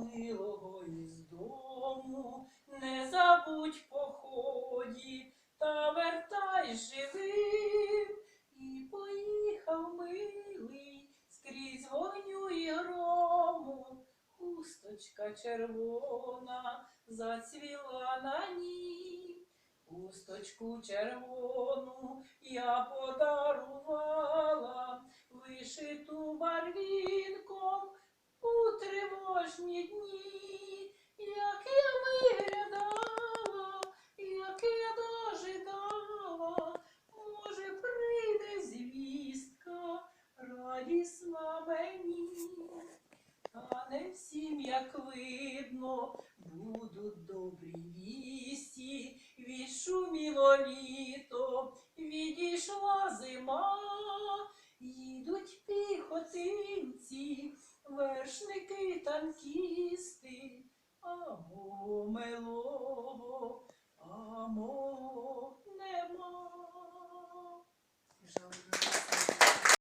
милого із дому, не забудь поході, та вертай живим. І поїхав милий скрізь вогню і грому, хусточка червона зацвіла на ній. Хусточку червону я подарувала, вишиту барвінком мені. Та не всім, як видно, будуть добрі вісті, відшуміло літо, відійшла зима, їдуть піхотинці, вершники танкісти, а мого милого